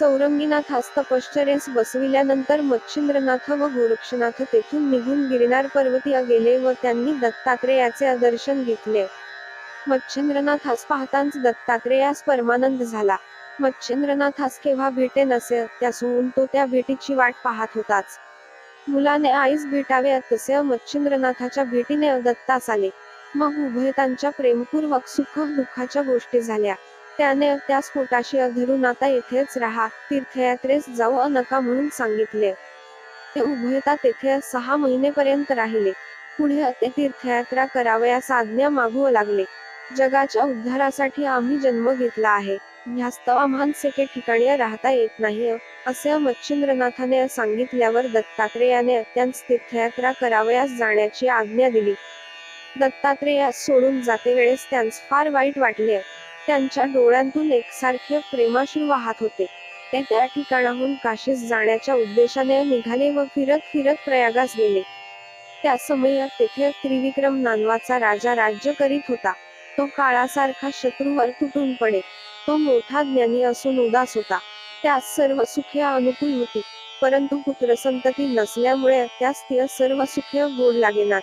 चौरंगीनाथ तपश्चर्येस बसविल्यानंतर मच्छिंद्रनाथ व गोरक्षनाथ तेथून निघून गिरनार पर्वतीय गेले व त्यांनी दत्तात्रेयाचे दर्शन घेतले. मच्छिंद्रनाथास पाहताच दत्तात्रेयास परमानंद झाला. मच्छिंद्रनाथास केव्हा भेटे नसे त्यासून तो त्या भेटीची वाट पाहत होताच. मुलाने आईस भेटावे तसे मच्छिंद्रनाथाच्या भेटीने दत्तास आले. मग उभयतांच्या प्रेमपूर्वक सुख दुःखाच्या गोष्टी झाल्या. त्याने त्या स्फोटाशी धरून आता येथेच राहा. तीर्थयात्रेस जाऊ नका म्हणून सांगितले. ते उभयता तेथे सहा महिनेपर्यंत राहिले. पुढे ते तीर्थयात्रा करावयास आज्ञा मागू लागले. जगाच्या उद्धारासाठी आम्ही जन्म घेतला आहे. ह्यास्तव आम्हांसेके ठिकाणी राहता येत नाही असे मच्छिंद्रनाथाने सांगितल्यावर दत्तात्रेयाने त्यांस तीर्थयात्रा करावयास जाण्याची आज्ञा दिली. दत्तात्रेयास सोडून जाते वेळेस त्यांस फार वाईट वाटले. त्यांच्या डोळ्यांतून एकसारखे प्रेमाशी वाहत होते. ते त्या ठिकाणाहून काशीस जाण्याच्या उद्देशाने निघाले व फिरत फिरत प्रयागास गेले. त्या समयात तेथे त्रिविक्रम नानवाचा राजा राज्य करीत होता. तो काळासारखा शत्रूवर तुटून पडे. तो मोठा ज्ञानी असून उदास होता. त्यास सर्व सुखे अनुकूल होती. परंतु पुत्र संतती नसल्यामुळे त्यास ती सर्व सुखे गोड लागेनात.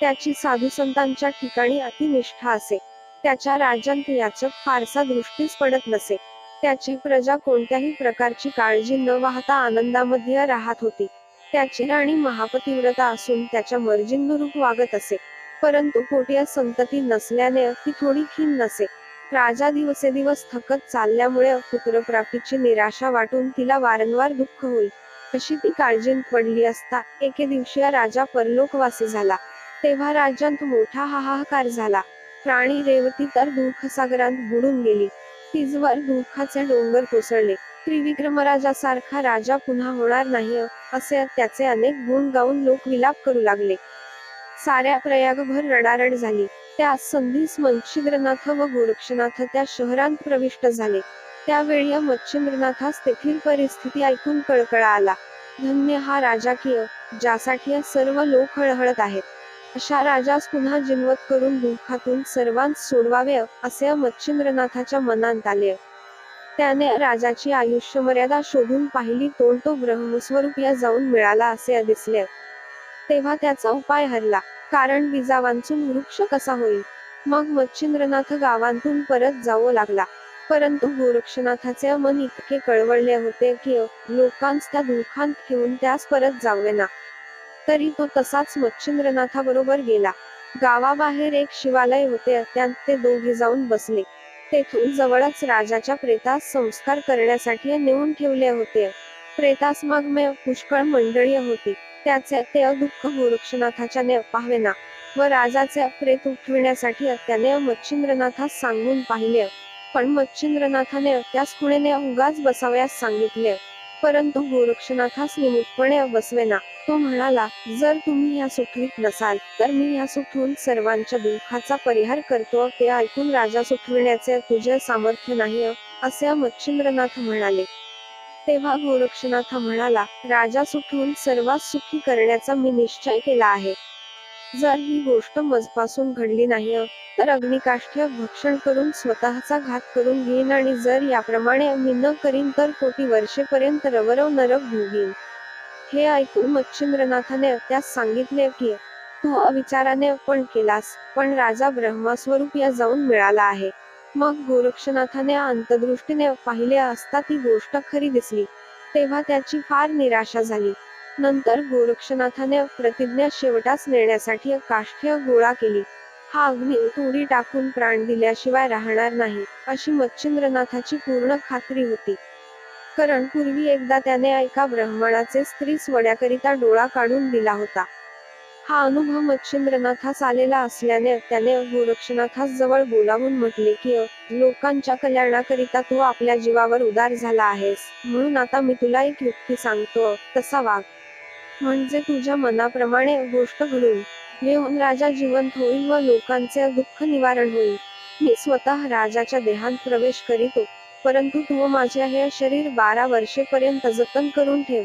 त्याची साधू संतांच्या ठिकाणी अतिनिष्ठा असे. त्याच्या राज्यांत याचक फारसा दृष्टीस पडत नसे. त्याची प्रजा कोणत्याही प्रकारची काळजी न वाहता आनंदामध्ये राहत होती. त्याची राणी महापतिव्रता असून त्याच्या मर्जीनुरूप वागत असे. परंतु पोटिया संतती नसल्याने ती थोडी खीन नसे. राजा दिवसेदिवस थकत चालल्यामुळे पुत्रप्राप्तीची निराशा वाटून तिला वारंवार दुःख होईल. अशी ती काळजीत पडली असता एके दिवशी राजा परलोकवासी झाला. तेव्हा राज्यांत मोठा हाहाकार झाला. प्राणी रेवती तर दुःखसागरात बुडून गेली. तिजवर दुःखाचे डोंगर कोसळले. त्रिविक्रमराजासारखा राजा पुन्हा होणार नाही असे त्याचे अनेक गुण गाऊन लोक विलाप करू लागले. साऱ्या प्रयागभर रडारड झाली. त्या संधीस मच्छिंद्रनाथ व गोरक्षनाथ त्या शहरात प्रविष्ट झाले. त्यावेळी मच्छिंद्रनाथास तेथील परिस्थिती ऐकून कळकळा आला. धन्य हा राजा ज्यासाठी सर्व लोक हळहळत आहेत. अशा राजास पुन्हा जिनवत करून दुःखातून सर्वांस सोडवावे असे मच्छिंद्रनाथाच्या मनात आले. त्याने राजाची आयुष्य मर्यादा शोधून पाहिली तोंड तो ब्रह्मस्वरूप या जाऊन मिळाला असे दिसले. तेव्हा त्याचा उपाय हरला कारण विजावांचून वृक्ष कसा होईल? मग मच्छिंद्रनाथ गावांतून परत जावं लागला परंतु गोरक्षनाथाचे मन इतके कळवळले होते की लोकांस त्या दुःखांत घेऊन त्यास परत जावे ना. तरी तो तसाच मच्छिंद्रनाथाबरोबर गेला. गावाबाहेर एक शिवालय होते त्यात ते दोघे जाऊन बसले. तेथून जवळच राजाच्या प्रेतास संस्कार करण्यासाठी नेऊन ठेवले होते. प्रेतास मग पुष्कळ मंडळी होती. त्याचे ते दुःख गोरक्षनाथाच्या ने पाहवेना व राजाचे प्रेत उठविण्यासाठी त्याने मच्छिंद्रनाथास सांगून पाहिले. पण मच्छिंद्रनाथाने त्यास खुणेने उगाच बसावयास सांगितले. परंतु गोरक्षनाथास निमुटपणे बसवेना. तो म्हणाला जर तुम्ही या सुखवीत नसाल तर मी या सुखून सर्वांच्या दुःखाचा परिहार करतो ते ऐकून राजा सुखविण्याचे तुझे सामर्थ्य नाही असे मच्छिंद्रनाथ म्हणाले. तेव्हा गोरक्षनाथ म्हणाला राजा सुखून सर्वात सुखी करण्याचा मी निश्चय केला आहे. जर ही गोष्ट मजपासून घडली नाही तर अग्निकाष्ठ्य भक्षण करून स्वतःचा घात करून घेईन आणि जर याप्रमाणे मी न करीन तर कोटी वर्षेपर्यंत रवरव नरक भोगीन. हे ऐकून मच्छिंद्रनाथाने त्यास सांगितले की तू अविचाराने पण केलास पण राजा ब्रह्मस्वरूप या जाऊन मिळाला आहे. मग गोरक्षनाथाने अंतदृष्टीने पाहिले असता ती गोष्ट खरी दिसली. तेव्हा त्याची फार निराशा झाली. नंतर गोरक्षनाथाने प्रतिज्ञा शेवटास नेण्यासाठी काष्ठ्य गोळा केली. हा अग्नी तोडी टाकून प्राण दिल्याशिवाय राहणार नाही अशी मच्छिंद्रनाथाची पूर्ण खात्री होती. कारण पूर्वी एकदा त्याने एका ब्राह्मणाचे स्त्री स्वड्याकरिता डोळा काढून दिला होता. हा अनुभव मच्छिंद्रनाथास आलेला असल्याने त्याने गोरक्षनाथास जवळ बोलावून म्हटले की लोकांच्या कल्याणाकरिता तू आपल्या जीवावर उदार झाला आहेस. म्हणून आता मी तुला एक युक्ती सांगतो तसा वाग. म्हणजे तुझ्या मनाप्रमाणे गोष्ट घडून येऊन राजा जिवंत होईल व लोकांचे दुःख निवारण होईल. मी स्वतः राजाच्या देहात प्रवेश करीतो. परंतु तू माझे हे शरीर बारा वर्षेपर्यंत जतन करून ठेव.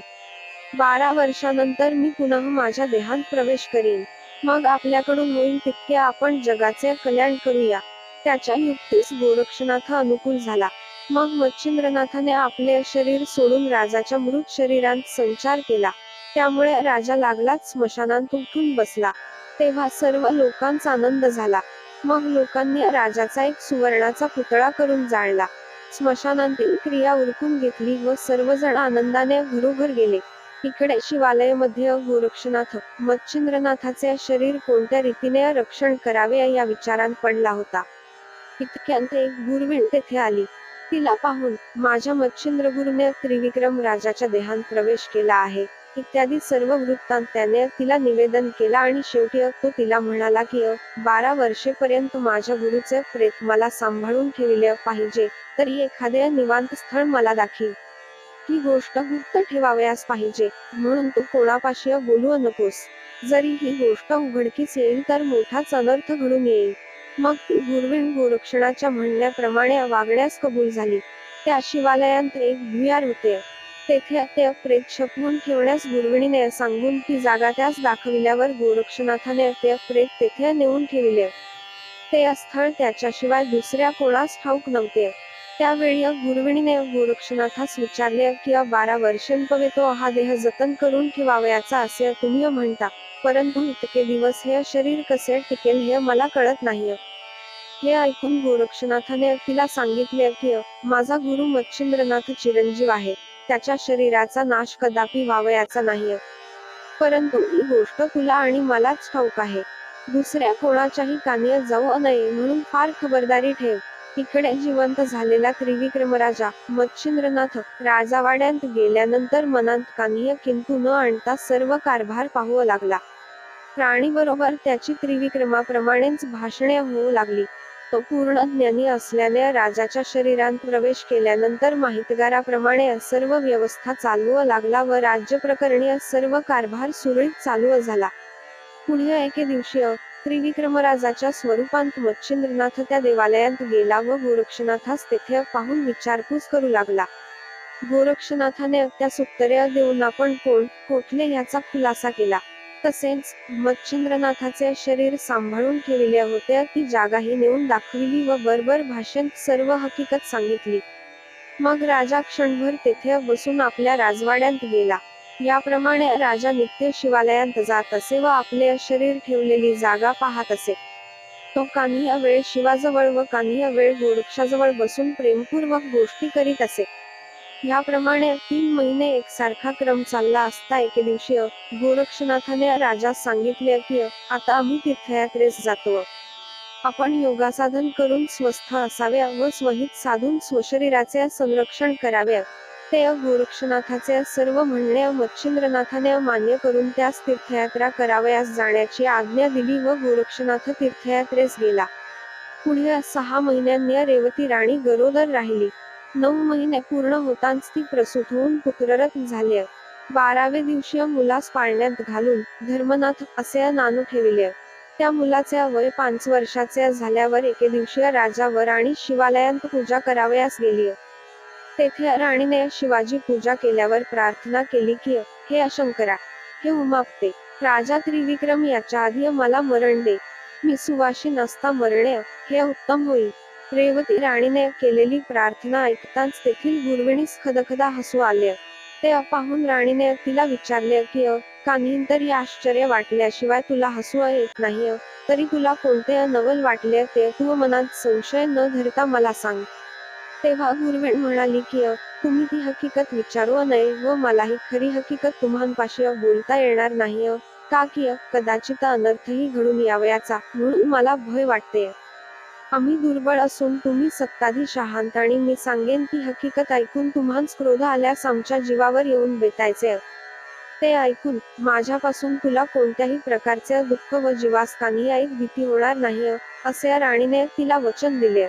बारा वर्षानंतर मी पुन्हा माझ्या देहात प्रवेश करीन. मग आपल्याकडून होईल तितके आपण जगाचे कल्याण करूया. त्याच्या युक्तीस गोरक्षनाथ अनुकूल झाला. मग मच्छिंद्रनाथाने आपले शरीर सोडून राजाच्या मृत शरीरात संचार केला. त्यामुळे राजा लागलाच स्मशानात उठून बसला. तेव्हा सर्व लोकांचा आनंद झाला. मग लोकांनी राजाचा एक सुवर्णाचा पुतळा करून जाळला. स्मशानांतील क्रिया उरकून घेतली व सर्वजण आनंदाने घरोघर गेले. इकडे शिवालयमध्ये गोरक्षनाथ मच्छिंद्रनाथाचे शरीर कोणत्या रीतीने रक्षण करावे या विचारात पडला होता. इतक्यांत एक गुरवीण तेथे आली. तिला पाहून माझ्या मच्छिंद्र गुरुने त्रिविक्रम राजाच्या देहात प्रवेश केला आहे. इत्यादी सर्व वृत्तांत त्याने तिला निवेदन केला आणि शेवटी तो तिला म्हणाला की अ, बारा वर्षेपर्यंत माझ्या गुरुचे प्रेत मला सांभाळून ठेवले पाहिजे तरी एखाद्या निवांत स्थळ मला दाखील ही गोष्ट गुप्त ठेवावयास पाहिजे म्हणून तू कोणापाशी बोलू नकोस. जरी ही गोष्ट उघडकीस येईल तर मोठाच अनर्थ घडून येईल. मग ती गुरविण गोरक्षणाच्या म्हणण्याप्रमाणे वागण्यास कबूल झाली. त्या शिवालयात एक भुयार होते. तेथे ते प्रेक्षक छपवून ठेवण्यास गुरविणीने सांगून ती जागा त्यास दाखविल्यावर गोरक्षनाथाने ते प्रेत तेथे नेऊन ठेविले. ते स्थळ त्याच्याशिवाय दुसऱ्या कोणास ठाऊक नव्हते. त्यावेळी गुरविणीने गोरक्षनाथास विचारले की बारा वर्षांपवे तो हा देह जतन करून ठेवावयाचा असे तुम्ही म्हणता परंतु इतके दिवस हे शरीर कसे टिकेल हे मला कळत नाही हे ऐकून गोरक्षनाथाने तिला सांगितले की माझा गुरु मच्छिंद्रनाथ चिरंजीव आहे. त्याच्या शरीराचा नाश कदापि व्हावयाचा नाही परंतु ही गोष्ट तुला आणि मलाच ठाऊक आहे. दुसऱ्या कोणाच्याही कानी जाऊ नये म्हणून फार खबरदारी ठेव. इकडे जिवंत झालेला त्रिविक्रम राजा मच्छिंद्रनाथ राजावाड्यात गेल्यानंतर मनात कानीय किंतु न आणता सर्व कारभार पाहू लागला. प्राणी बरोबर त्याची त्रिविक्रमाप्रमाणेच भाषणे होऊ लागली. तो पूर्ण ज्ञानी असल्याने राजाच्या शरीरात प्रवेश केल्यानंतर माहितगाराप्रमाणे सर्व व्यवस्था चालवू लागला व राज्य प्रकरणी सर्व कारभार सुरळीत चालू झाला. पुढे एके दिवशी त्रिविक्रमराजाच्या स्वरूपांत मच्छिंद्रनाथ त्या देवालयात गेला व गोरक्षनाथास तेथे पाहून विचारपूस करू लागला. गोरक्षनाथाने त्या सुत्तऱ्या देऊन आपण कोण कोठले याचा खुलासा केला. तसेच मच्छिंद्रनाथाचे शरीर सांभाळून ठेवले होते ती जागाही नेऊन दाखविली व बरोबर भाषेत सर्व हकीकत सांगितली. मग राजा क्षणभर तेथे बसून आपल्या राजवाड्यात गेला. याप्रमाणे राजा नित्य शिवालयात जात असे व आपले शरीर ठेवलेली जागा पाहत असे. तो कान्ही वेळ शिवाजवळ व कान्ही वेळ गोरक्षाजवळ बसून प्रेमपूर्वक गोष्टी करीत असे. याप्रमाणे तीन महिने एकसारखा क्रम चालला असता एके दिवशी गोरक्षनाथाने राजास सांगितले की आता आम्ही तीर्थयात्रेस जातो. आपण योगासाधन करून स्वस्थ असावे व स्वहित साधून स्वशरीराचे संरक्षण करावे. ते गोरक्षनाथाचे सर्व म्हणणे मच्छिंद्रनाथाने मान्य करून त्यास तीर्थयात्रा करावयास जाण्याची आज्ञा दिली व गोरक्षनाथ तीर्थयात्रेस गेला. पुढे सहा महिन्यांनी रेवती राणी गरोदर राहिली. नऊ महिने पूर्ण होताच ती प्रसूत होऊन पुत्ररथ झाले बारावे दिवशी मुलास पाळण्यात घालून धर्मनाथ असे नानू ठेविले त्या मुलाचे वय पाच वर्षाचे झाल्यावर एके दिवशी राजावर आणि शिवालयात पूजा करावयास गेली. तेथे राणीने शिवाजी पूजा केल्यावर प्रार्थना केली की हे अशंकरा हे उमापते राजा त्रिविक्रम याच्या आधी मला मरण दे. मी सुवाशी नसता मरणे हे उत्तम होईल. रेवती राणीने केलेली प्रार्थना ऐकताच तेथील गुरविणीस खदखदा हसू आले. ते पाहून राणीने तिला विचारले की अ, कान्हीन तरी आश्चर्य वाटल्याशिवाय तुला हसू येत नाही तरी तुला कोणते नवल वाटले ते तू मनात संशय न धरता मला सांग तेव्हा गुरवेण म्हणाली की तुम्ही ती हकीकत विचारू नये व मलाही खरी हकीकत तुम्हांपाशी बोलता येणार नाही का की कदाचित अनर्थही घडून यावयाचा म्हणून मला भय वाटते. आम्ही दुर्बळ असून तुम्ही सत्ताधीश आहात आणि मी सांगेन ती हकीकत ऐकून तुम्हास क्रोध आल्यास आमच्या जीवावर येऊन बेतायचे. ते ऐकून माझ्यापासून तुला कोणत्याही प्रकारचे दुःख व जीवास ऐक भीती होणार नाही असे राणीने तिला वचन दिले.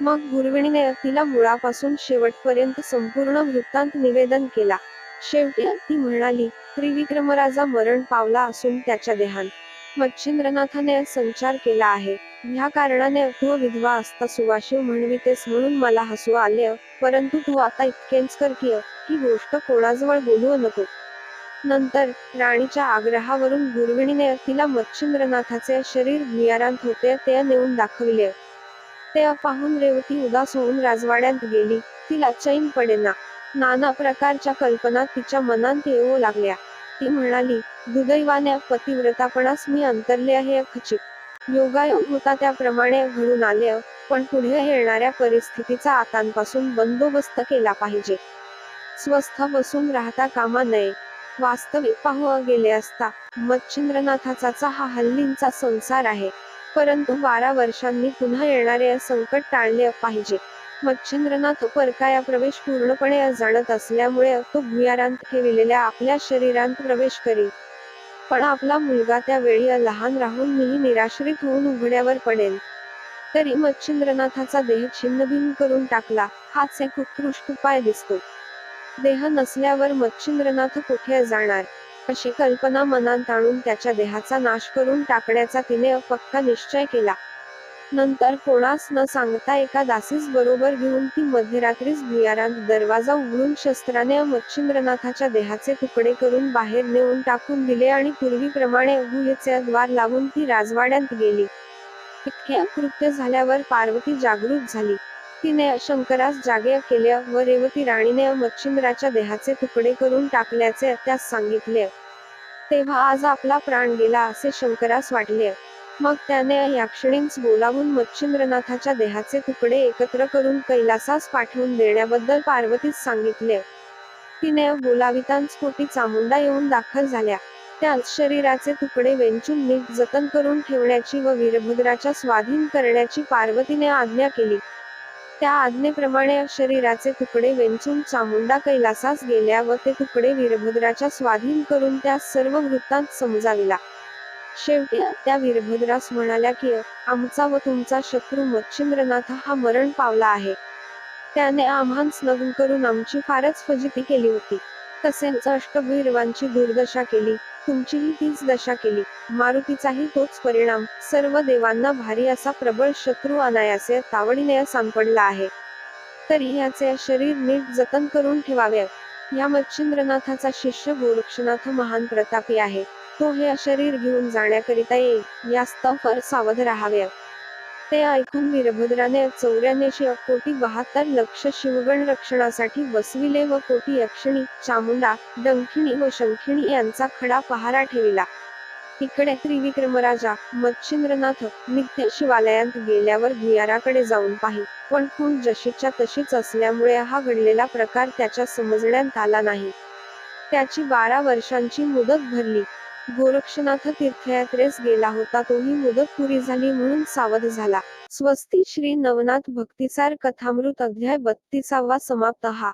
मग गुरविणीने तिला मुळापासून शेवटपर्यंत संपूर्ण वृत्तांत निवेदन केला. शेवटी ती म्हणाली त्रिविक्रमराजा मरण पावला असून त्याच्या देहांत मच्छिंद्रनाथाने संचार केला आहे. ह्या कारणाने तू विधवा असता सुवाशिव म्हणवितेस म्हणून मला हसू आले परंतु तू आता इतकेच कर की ही गोष्ट कोणाजवळ बोलू नको. नंतर राणीच्या आग्रहावरून गुरविणीने तिला मच्छिंद्रनाथाचे शरीर भुयारांत होते ते नेऊन दाखविले. ते पाहून रेवती उदास होऊन राजवाड्यात गेली तिला चैन पडेना. नाना प्रकारच्या कल्पना तिच्या मनात येऊ लागल्या. ती म्हणाली दुदैवाने पतिव्रतापणास मी अंतरले आहे खचित. योगायोग होता त्याप्रमाणे घडून आले पण पुढे येणाऱ्या परिस्थितीचा आतांपासून बंदोबस्त केला पाहिजे. स्वस्थ बसून राहता कामा नये. वास्तविक पाहू गेले असता मच्छिंद्रनाथाचा हा हल्लींचा संसार आहे. परंतु बारा वर्षांनी पुन्हा येणारे संकट टाळले पाहिजे. मच्छिंद्रनाथ परकाया प्रवेश पूर्णपणे जाणत असल्यामुळे तो भुयारांत ठेविलेल्या आपल्या शरीरांत प्रवेश करील. पण आपला मुलगा त्यावेळी लहान राहून मीही निराश्रित होऊन उघड्यावर पडेल. तरी मच्छिंद्रनाथाचा देह छिन्नभिन्न करून टाकला हाच एक उत्कृष्ट उपाय दिसतो. देह नसल्यावर मच्छिंद्रनाथ कुठे जाणार? अशी कल्पना मनात आणून त्याच्या देहाचा नाश करून टाकण्याचा तिने पक्का निश्चय केला. नंतर कोणास न सांगता एका दासीस बरोबर घेऊन ती मध्यरात्रीस भुयारात दरवाजा उघडून शस्त्राने मच्छिंद्रनाथाच्या देहाचे तुकडे करून बाहेर नेऊन टाकून दिले आणि पूर्वीप्रमाणे गुहेचे द्वार लावून ती राजवाड्यात गेली. इतके कृत्य झाल्यावर पार्वती जागृत झाली. तिने शंकरास जागे केले व रेवती राणीने मच्छिंद्राच्या देहाचे तुकडे करून टाकल्याचे त्यास सांगितले. तेव्हा आज आपला प्राण गेला असे शंकरास वाटले. मग त्याने याक्षणीच बोलावून मच्छिंद्रनाथाच्या देहाचे तुकडे एकत्र करून कैलासास पाठवून देण्याबद्दल पार्वतीस सांगितले. तिने बोलावितांच पोटी चामुंडा येऊन दाखल झाल्या. त्याच शरीराचे तुकडे वेंचून नीट जतन करून ठेवण्याची व वीरभद्राच्या स्वाधीन करण्याची पार्वतीने आज्ञा केली. त्या आज्ञेप्रमाणे शरीराचे तुकडे वेंचून चामुंडा कैलासास गेल्या व ते तुकडे वीरभद्राच्या स्वाधीन करून त्या सर्व वृत्तांत समजाविला. शेवटी त्या वीरभद्रास म्हणाल्या की आमचा व तुमचा शत्रू मच्छिंद्रनाथ हा मरण पावला आहे. त्याने आम्हांस नग्न करून आमची फारच फजिती केली होती. तसेच अष्टभैरवांची दुर्दशा केली तुमचीही तीच दशा केली. मारुतीचाही तोच परिणाम सर्व देवांना भारी असा प्रबळ शत्रू अनायासे तावडीने सांपडला आहे. तरी याचे शरीर नीट जतन करून ठेवावे. या मच्छिंद्रनाथाचा शिष्य गोरक्षनाथ महान प्रतापी आहे. तो हे शरीर घेऊन जाण्याकरिता येईल. यास्तव फार सावध राहावे. ते ऐकून वीरभद्राने चौऱ्याऐंशी कोटी बहात्तर लक्ष शिवगण रक्षणासाठी बसविले व कोटी यक्षिणी चामुंडा डंखिणी व शंखिणी यांचा खडा पहारा ठेविला. इकडे त्रिविक्रमराजा मच्छिंद्रनाथ नित्य शिवालयात गेल्यावर भुयाराकडे जाऊन पाहि पण खूण जशीच्या तशीच असल्यामुळे हा घडलेला प्रकार त्याच्या समजण्यात आला नाही. त्याची बारा वर्षांची मुदत भरली. गोरक्षनाथ तीर्थयात्रेस गेला होता. तोही मुदत पुरी झाली म्हणून सावध झाला. स्वस्ती श्री नवनाथ भक्तिसार कथामृत अध्याय बत्तीसावा समाप्त हा.